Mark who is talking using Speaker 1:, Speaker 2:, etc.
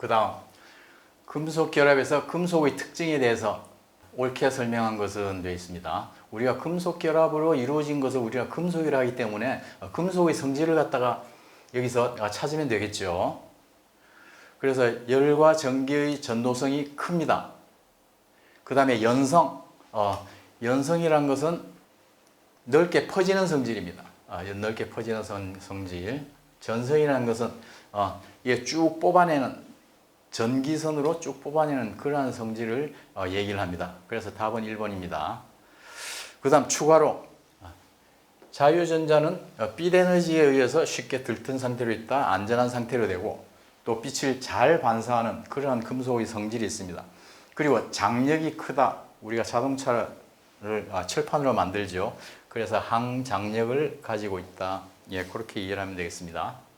Speaker 1: 그 다음 금속 결합에서 금속의 특징에 대해서 옳게 설명한 것은 되어 있습니다. 우리가 금속 결합으로 이루어진 것을 우리가 금속이라 하기 때문에 어, 금속의 성질을 갖다가 여기서 어, 찾으면 되겠죠. 그래서 열과 전기의 전도성이 큽니다. 그 다음에 연성, 어, 연성이란 것은 넓게 퍼지는 성질입니다. 아, 넓게 퍼지는 성, 성질. 전성이라는 것은 어, 이게 쭉 뽑아내는 전기선으로 쭉 뽑아내는 그러한 성질을 어, 얘기를 합니다. 그래서 답은 1번입니다. 그 다음 추가로 어, 자유전자는 어, 빛 에너지에 의해서 쉽게 들뜬 상태로 있다 안전한 상태로 되고 또 빛을 잘 반사하는 그러한 금속의 성질이 있습니다. 그리고 장력이 크다. 우리가 자동차를 아, 철판으로 만들죠. 그래서 항장력을 가지고 있다. 예, 그렇게 이해를 하면 되겠습니다.